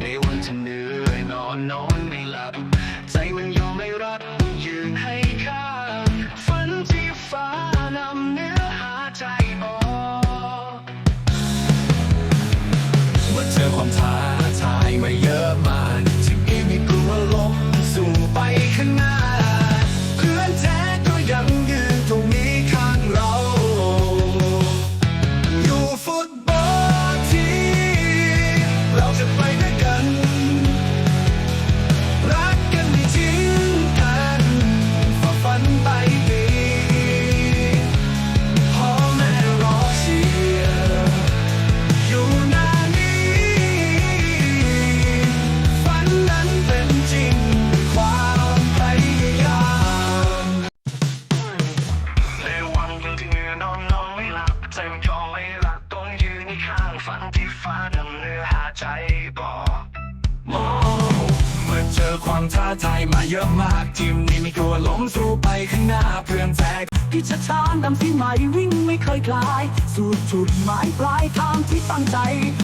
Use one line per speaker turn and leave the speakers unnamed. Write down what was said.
ในวันที่เหนื่อยนอนนอนไม่หลับ ใจมันยอมไม่รับยืนให้ค้างฝันที่ฟ้านำเนื้อหาใจออกเมื่อเจอความท้าทายมาเยอะมากที่มีไม่กลัวล้มสู่ไปข้างหน้า ไม่หลับใจมันยอไม่หลักต้องยืนข้างฝันที่ฟ้าดำเนื้อหาใจบอกโอ้เมื่อเจอความท้าทายมาเยอะมากทีมนี้ไม่กลัวล้มสู้ไปข้างหน้าเพื่อนแท้
กิจชานดำที่ใหม่วิ่งไม่เคยคลาย สู่จุดหมายปลายทางที่ตั้งใจ